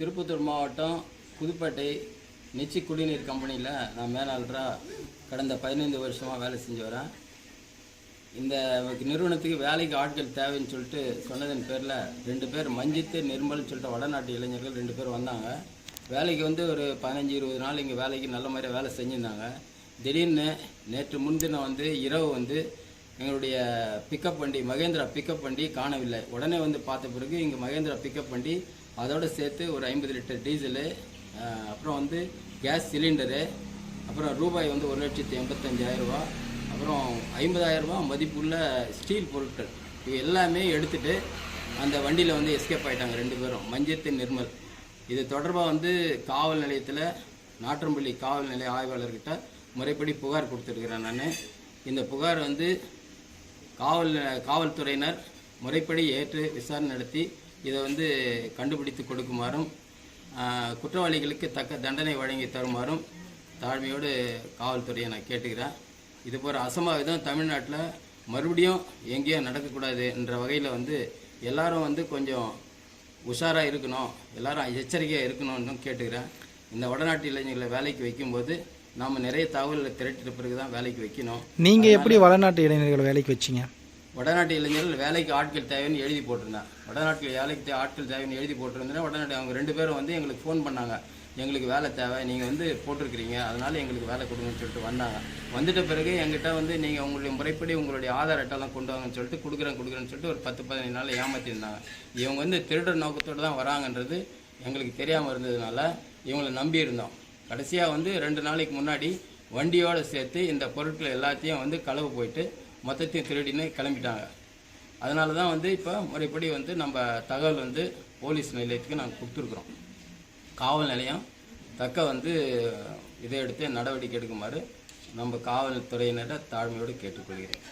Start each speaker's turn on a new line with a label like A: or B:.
A: திருப்பத்தூர் மாவட்டம் புதுப்பேட்டை நெச்சி குடிநீர் கம்பெனியில் நான் மேலாளராக கடந்த பதினைந்து வருஷமாக வேலை செஞ்சு வரேன். இந்த நிறுவனத்துக்கு வேலைக்கு ஆட்கள் தேவைன்னு சொல்லிட்டு சொன்னதன் பேரில் ரெண்டு பேர் மஞ்சித்து நிர்மல்னு சொல்லிட்டு வடநாட்டு இளைஞர்கள் ரெண்டு பேர் வந்தாங்க. வேலைக்கு வந்து ஒரு பதினஞ்சு இருபது நாள் இங்கே வேலைக்கு நல்ல மாதிரியாக வேலை செஞ்சுருந்தாங்க. திடீர்னு நேற்று முன்தினம் வந்து இரவு வந்து எங்களுடைய பிக்கப் வண்டி மகேந்திரா பிக்கப் வண்டி காணவில்லை. உடனே வந்து பார்த்த பிறகு இங்கே மகேந்திரா பிக்கப் வண்டி அதோடு சேர்த்து ஒரு ஐம்பது லிட்டர் டீசலு அப்புறம் வந்து கேஸ் சிலிண்டரு அப்புறம் ரூபாய் வந்து ஒரு லட்சத்தி எண்பத்தஞ்சாயிரரூபா அப்புறம் ஐம்பதாயிரரூபா மதிப்புள்ள ஸ்டீல் பொருட்கள். இது எல்லாமே எடுத்துகிட்டு அந்த வண்டியில் வந்து எஸ்கேப் ஆகிட்டாங்க ரெண்டு பேரும். மஞ்சத்து நிர்மல். இது தொடர்பாக வந்து காவல் நிலையத்தில் நாற்றம்பள்ளி காவல் நிலைய ஆய்வாளர்கிட்ட முறைப்படி புகார் கொடுத்துருக்குறேன் நான். இந்த புகார் வந்து காவல் காவல்துறையினர் முறைப்படி ஏற்று விசாரணை நடத்தி இதை வந்து கண்டுபிடித்து கொடுக்குமாறும் குற்றவாளிகளுக்கு தக்க தண்டனை வழங்கி தருமாறும் தாழ்மையோடு காவல்துறையை நான் கேட்டுக்கிறேன். இது போகிற அசம்பாவிதம் தமிழ்நாட்டில் மறுபடியும் எங்கேயும் நடக்கக்கூடாது என்ற வகையில் வந்து எல்லாரும் வந்து கொஞ்சம் உஷாராக இருக்கணும் எல்லாரும் எச்சரிக்கையாக இருக்கணும்னு கேட்டுக்கிறேன். இந்த வடநாட்டு இளைஞர்களை வேலைக்கு வைக்கும்போது நாம் நிறைய தகவல்களை திரட்டிட்ட பிறகு தான் வேலைக்கு வைக்கணும்.
B: நீங்கள் எப்படி வடநாட்டு இளைஞர்களை வேலைக்கு வச்சீங்க?
A: வடநாட்டு இளைஞர்கள் வேலைக்கு ஆட்கள் தேவைன்னு எழுதி போட்டிருந்தேன் வடநாட்டில் வேலைக்கு ஆட்கள் தேவைன்னு எழுதி போட்டிருந்தேன் வடநாட்டு அவங்க ரெண்டு பேரும் வந்து எங்களுக்கு ஃபோன் பண்ணாங்க. எங்களுக்கு வேலை தேவை நீங்கள் வந்து போட்டிருக்கிறீங்க அதனால எங்களுக்கு வேலை கொடுங்கன்னு சொல்லிட்டு வந்தாங்க. வந்துட்ட பிறகு எங்கிட்ட வந்து நீங்கள் உங்களுடைய முறைப்படி உங்களுடைய ஆதார் அட்டைலாம் கொண்டு வாங்கன்னு சொல்லிட்டு கொடுக்குறேன் கொடுக்குறேன்னு சொல்லிட்டு ஒரு பத்து பதினஞ்சு நாள் ஏமாற்றிருந்தாங்க இவங்க வந்து திருடர் நோக்கத்தோடு தான் வராங்கன்றது எங்களுக்கு தெரியாமல் இருந்ததுனால இவங்களை நம்பி இருந்தோம். கடைசியாக வந்து ரெண்டு நாளைக்கு முன்னாடி வண்டியோடு சேர்த்து இந்த பொருட்கள் எல்லாத்தையும் வந்து களவு போயிட்டு மொத்தத்தையும் திருடின்னு கிளம்பிட்டாங்க. அதனால தான் வந்து இப்போ முறைப்படி வந்து நம்ம தகவல் வந்து போலீஸ் நிலையத்துக்கு நாங்கள் கொடுத்துருக்குறோம். காவல் நிலையம் தக்க வந்து இதை எடுத்து நடவடிக்கை எடுக்குமாறு நம்ம காவல்துறையினரை தாழ்மையோடு கேட்டுக்கொள்கிறேன்.